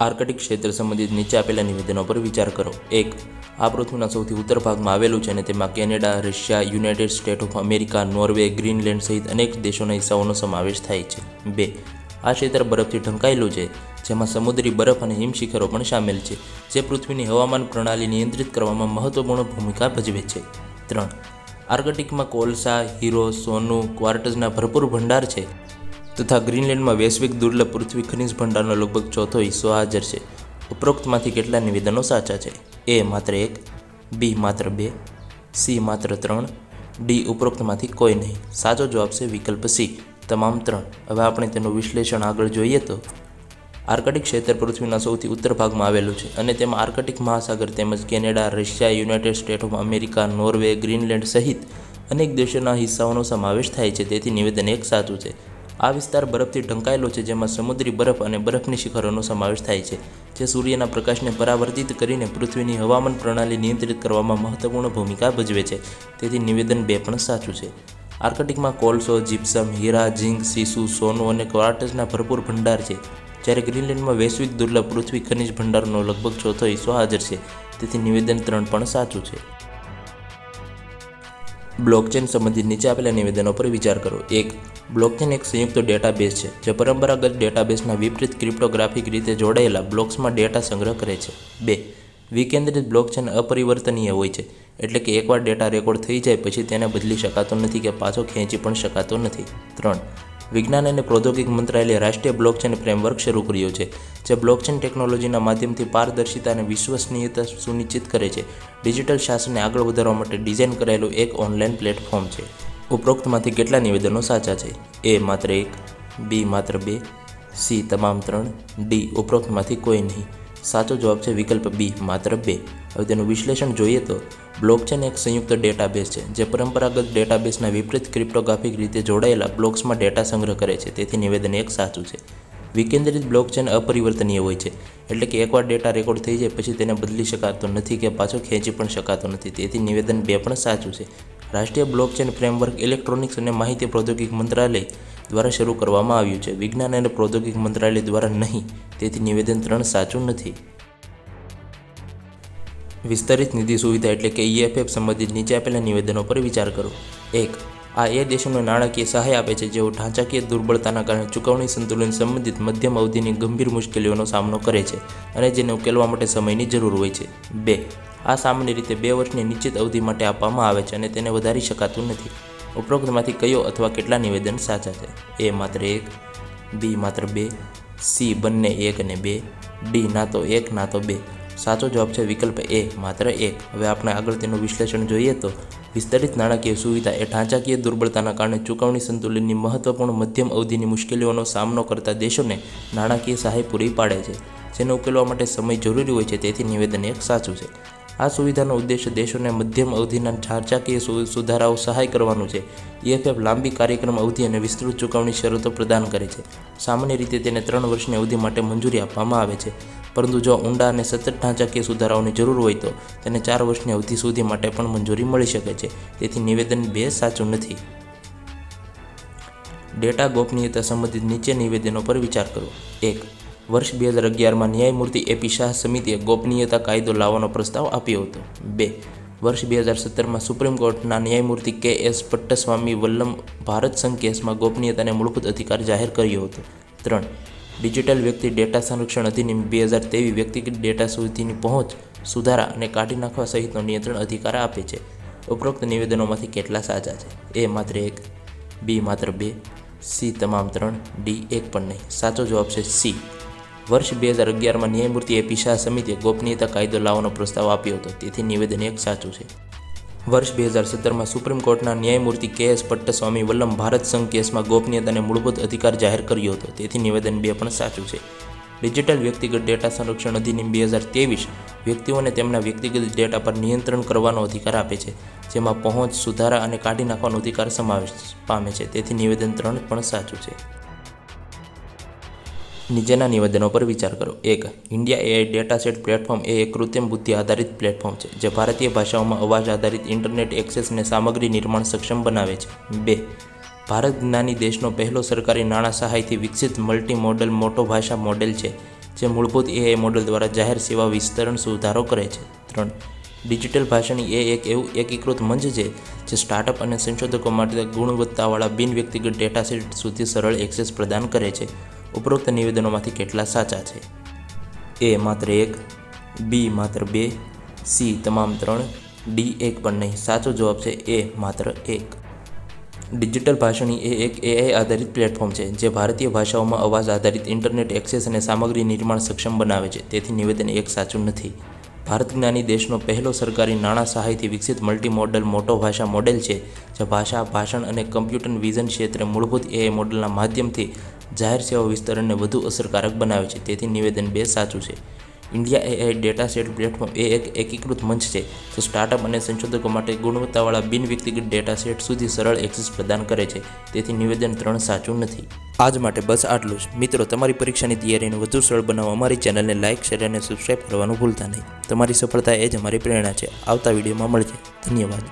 Arctic ક્ષેત્ર સંબંધિત નીચે આપેલા નિવેદનો પર વિચાર કરો. એક, આ પૃથ્વીના સૌથી ઉત્તર ભાગમાં આવેલું છે અને તેમાં Canada, Russia, United State of America, Norway, Greenland સહિત અનેક દેશોના હિસ્સાઓનો સમાવેશ થાય છે. બે, આ ક્ષેત્ર બરફથી ઢંકાયેલું છે, જેમાં સમુદ્રી બરફ અને હિમશિખરો પણ સામેલ છે, જે પૃથ્વીની હવામાન પ્રણાલી નિયંત્રિત કરવામાં મહત્વપૂર્ણ ભૂમિકા ભજવે છે. ત્રણ, આર્કટિકમાં કોલસા, હીરો, સોનું, ક્વાર્ટઝના ભરપૂર ભંડાર છે. તથા ગ્રીનલેન્ડમાં વૈશ્વિક દુર્લભ પૃથ્વી ખનિજ ભંડારનો લગભગ ચોથો હિસ્સો હાજર છે. ઉપરોક્તમાંથી કેટલા નિવેદનો સાચા છે? એ માત્ર એક, બી માત્ર બે, સી માત્ર ત્રણ, ડી ઉપરોક્તમાંથી કોઈ નહીં. સાચો જવાબ છે વિકલ્પ સી, તમામ ત્રણ. હવે આપણે તેનું વિશ્લેષણ આગળ જોઈએ તો આર્કટિક ક્ષેત્ર પૃથ્વીના સૌથી ઉત્તર ભાગમાં આવેલું છે અને તેમાં આર્કટિક મહાસાગર તેમજ Canada, Russia, United State of America, Norway, Greenland સહિત અનેક દેશોના હિસ્સાઓનો સમાવેશ થાય છે. તેથી નિવેદન એક સાચું છે. આ વિસ્તાર બરફથી ઢંકાયેલો છે, જેમાં સમુદ્રી બરફ અને બરફની શિખરોનો સમાવેશ થાય છે, જે સૂર્યના પ્રકાશને પરાવર્તિત કરીને પૃથ્વીની હવામાન પ્રણાલી નિયંત્રિત કરવામાં મહત્વપૂર્ણ ભૂમિકા ભજવે છે. તેથી નિવેદન બે પણ સાચું છે. આર્કટિકમાં કોલસો, જીપ્સમ, હીરા, ઝીંક સીસુ સોનું અને ક્વાર્ટસના ભરપૂર ભંડાર છે. જ્યારે ગ્રીનલેન્ડમાં વૈશ્વિક દુર્લભ પૃથ્વી ખનિજ ભંડારનો લગભગ ચોથો હિસ્સો હાજર છે. તેથી નિવેદન ત્રણ પણ સાચું છે. બ્લોકચેન સંબંધિત નીચે આપેલા નિવેદનો પર વિચાર કરો. એક બ્લોકચેન એક સંયુક્ત ડેટાબેઝ છે, જે પરંપરાગત ડેટાબેઝના વિપરીત ક્રિપ્ટોગ્રાફિક રીતે જોડાયેલા બ્લોક્સમાં ડેટા સંગ્રહ કરે છે. બે, વિકેન્દ્રિત બ્લોકચેન અપરિવર્તનીય હોય છે, એટલે કે એકવાર ડેટા રેકોર્ડ થઈ જાય પછી તેને બદલી શકાતો નથી કે પાછો ખેંચી પણ શકાતો નથી. ત્રણ વિજ્ઞાન અને પ્રૌદ્યોગિક મંત્રાલયે રાષ્ટ્રીય બ્લોકચેન ફ્રેમવર્ક શરૂ કર્યો છે, જે બ્લોકચેન ટેકનોલોજીના માધ્યમથી પારદર્શિતા અને વિશ્વસનીયતા સુનિશ્ચિત કરે છે. ડિજિટલ શાસનને આગળ વધારવા માટે ડિઝાઇન કરાયેલું એક ઓનલાઈન પ્લેટફોર્મ છે. ઉપરોક્તમાંથી કેટલા નિવેદનો સાચા છે? એ માત્ર એક બી માત્ર બે સી તમામ ત્રણ ડી ઉપરોક્તમાંથી કોઈ નહીં. સાચો જવાબ છે વિકલ્પ બી માત્ર બે. હવે તેનું વિશ્લેષણ જોઈએ તો બ્લોકચેન એક સંયુક્ત ડેટાબેઝ છે, જે પરંપરાગત ડેટાબેઝના વિપરીત ક્રિપ્ટોગ્રાફિક રીતે જોડાયેલા બ્લોક્સમાં ડેટા સંગ્રહ કરે છે. તેથી નિવેદન એક સાચું છે. વિકેન્દ્રિત બ્લોકચેન અપરિવર્તનીય હોય છે, એટલે કે એકવાર ડેટા રેકોર્ડ થઈ જાય પછી તેને બદલી શકાતો નથી કે પાછો ખેંચી પણ શકાતો નથી. તેથી નિવેદન બે પણ સાચું છે. રાષ્ટ્રીય બ્લોકચેન ફ્રેમવર્ક ઇલેક્ટ્રોનિક્સ અને માહિતી પ્રૌદ્યોગિક મંત્રાલય દ્વારા શરૂ કરવામાં આવ્યું છે. વિજ્ઞાન અને પ્રૌદ્યોગિક મંત્રાલય દ્વારા નહીં. તેથી નિવેદન ત્રણ સાચું નથી. વિસ્તરિત નિધિ સુવિધા એટલે કે ઈએફએફ સંબંધિત નીચે આપેલા નિવેદનો પર વિચાર કરો. એક, આ એ દેશોને નાણાકીય સહાય આપે છે જેઓ ઢાંચાકીય દુર્બળતાના કારણે ચૂકવણી સંતુલન સંબંધિત મધ્યમ અવધિની ગંભીર મુશ્કેલીઓનો સામનો કરે છે અને જેને ઉકેલવા માટે સમયની જરૂર હોય છે. બે, આ સામાન્ય રીતે બે વર્ષની નિશ્ચિત અવધિ માટે આપવામાં આવે છે અને તેને વધારી શકાતું નથી. ઉપરોક્તમાંથી કયો અથવા કેટલા નિવેદન સાચા છે? એ માત્ર એક, બી માત્ર બે, સી બંને એક અને બે, ડી ના તો એક, ના તો બે. સાચો જવાબ છે વિકલ્પ એ. માત્ર એક હવે આપણે આગળ તેનું વિશ્લેષણ જોઈએ તો વિસ્તરિત નાણાકીય સુવિધા એ ઢાંચાકીય દુર્બળતાના કારણે ચૂકવણી સંતુલનની મહત્વપૂર્ણ મધ્યમ અવધિની મુશ્કેલીઓનો સામનો કરતા દેશોને નાણાકીય સહાય પૂરી પાડે છે, જેને ઉકેલવા માટે સમય જરૂરી હોય છે. તેથી નિવેદન એક સાચું છે. આ સુવિધાનો ઉદ્દેશ્ય દેશોને મધ્યમ અવધિના ઢાંચાકીય સુધારાઓ સહાય કરવાનું છે. ઈએફએફ લાંબી કાર્યક્રમ અવધિ અને વિસ્તૃત ચૂકવણી શરતો પ્રદાન કરે છે. સામાન્ય રીતે તેને ત્રણ વર્ષની અવધિ માટે મંજૂરી આપવામાં આવે છે. પરંતુ જો ઊંડા અને સતત ઢાંચાકીય સુધારાઓની જરૂર હોય તો તેને ચાર વર્ષની અવધિ સુધી માટે પણ મંજૂરી મળી શકે છે. તેથી નિવેદન બે સાચું નથી. ડેટા ગોપનીયતા સંબંધિત નીચે નિવેદનો પર વિચાર કરો. એક, વર્ષ બે હજાર અગિયારમાં ન્યાયમૂર્તિ એપી શાહ સમિતિએ ગોપનીયતા કાયદો લાવવાનો પ્રસ્તાવ આપ્યો હતો. બે, વર્ષ બે હજાર સત્તરમાં સુપ્રીમ કોર્ટના ન્યાયમૂર્તિ કે એસ પટ્ટસ્વામી વલ્લમ ભારત સંઘ કેસમાં ગોપનીયતાને મૂળભૂત અધિકાર જાહેર કર્યો હતો. ત્રણ ડિજિટલ વ્યક્તિ ડેટા સંરક્ષણ અધિનિયમ બે હજાર તેવી વ્યક્તિગત ડેટા સુધીની પહોંચ સુધારા અને કાઢી નાખવા સહિતનો નિયંત્રણ અધિકાર આપે છે. ઉપરોક્ત નિવેદનોમાંથી કેટલા સાચા છે? એ માત્ર એક, બી માત્ર બે, સી તમામ ત્રણ, ડી એક પણ નહીં. સાચો જવાબ છે સી. વર્ષ બે હજાર અગિયારમાં ન્યાયમૂર્તિ એપી શાહ સમિતિએ ગોપનીયતા કાયદો લાવવાનો પ્રસ્તાવ આપ્યો હતો. તેથી નિવેદન એક સાચું છે. વર્ષ બે હજાર સત્તરમાં સુપ્રીમ કોર્ટના ન્યાયમૂર્તિ કે એસ પટ્ટસ્વામી વલ્લમ ભારત સંઘ કેસમાં ગોપનીયતાને મૂળભૂત અધિકાર જાહેર કર્યો હતો. તેથી નિવેદન બે પણ સાચું છે. ડિજિટલ વ્યક્તિગત ડેટા સંરક્ષણ અધિનિયમ બે હજાર ત્રેવીસ વ્યક્તિઓને તેમના વ્યક્તિગત ડેટા પર નિયંત્રણ કરવાનો અધિકાર આપે છે, જેમાં પહોંચ, સુધારા અને કાઢી નાખવાનો અધિકાર સમાવેશ પામે છે. તેથી નિવેદન ત્રણ પણ સાચું છે. નીચેના નિવેદનો પર વિચાર કરો. એક, India AI data set platform એ એક કૃત્રિમ બુદ્ધિ આધારિત પ્લેટફોર્મ છે, જે ભારતીય ભાષાઓમાં અવાજ આધારિત ઇન્ટરનેટ એક્સેસને સામગ્રી નિર્માણ સક્ષમ બનાવે છે. બે, ભારત જ્ઞાની દેશનો પહેલો સરકારી નાણાં સહાયથી વિકસિત મલ્ટી મોડલ મોટો ભાષા મોડેલ છે, જે મૂળભૂત એઆઈ મોડેલ દ્વારા જાહેર સેવા વિસ્તરણ સુધારો કરે છે. ત્રણ, ડિજિટલ ભાષાની એ એક એવું એકીકૃત મંચ છે, જે સ્ટાર્ટઅપ અને સંશોધકો માટે ગુણવત્તાવાળા બિન વ્યક્તિગત ડેટા સેટ સુધી સરળ એક્સેસ પ્રદાન કરે છે. ઉપરોક્ત નિવેદનોમાંથી કેટલા સાચા છે? એ માત્ર એક બી માત્ર બે સી તમામ ત્રણ ડી એક પણ નહીં. સાચો જવાબ છે એ માત્ર એક. ડિજિટલ ભાષણી એ એક એઆઈ આધારિત પ્લેટફોર્મ છે, જે ભારતીય ભાષાઓમાં અવાજ આધારિત ઇન્ટરનેટ એક્સેસ અને સામગ્રી નિર્માણ સક્ષમ બનાવે છે. તેથી નિવેદન એક સાચું નથી. ભારત જ્ઞાની દેશનો પહેલો સરકારી નાણાં સહાયથી વિકસિત મલ્ટી મોડલ મોટો ભાષા મોડેલ છે જે ભાષા, ભાષણ અને કમ્પ્યુટર વિઝન ક્ષેત્રે મૂળભૂત એઆઈ મોડલના માધ્યમથી જાહેર સેવા વિસ્તરણને વધુ અસરકારક બનાવે છે. તેથી નિવેદન બે સાચું છે. India AI data set platform એ એક એકીકૃત મંચ છે, જે સ્ટાર્ટઅપ અને સંશોધકો માટે ગુણવત્તાવાળા બિન વ્યક્તિગત ડેટા સેટ સુધી સરળ એક્સેસ પ્રદાન કરે છે. તેથી નિવેદન ત્રણ સાચું નથી. આજ માટે બસ આટલું જ. મિત્રો, તમારી પરીક્ષાની તૈયારીને વધુ સરળ બનાવવા અમારી ચેનલને લાઇક, શેર અને સબસ્ક્રાઇબ કરવાનું ભૂલતા નહીં. તમારી સફળતા એ જ અમારી પ્રેરણા છે. આવતા વિડીયોમાં મળશે ધન્યવાદ.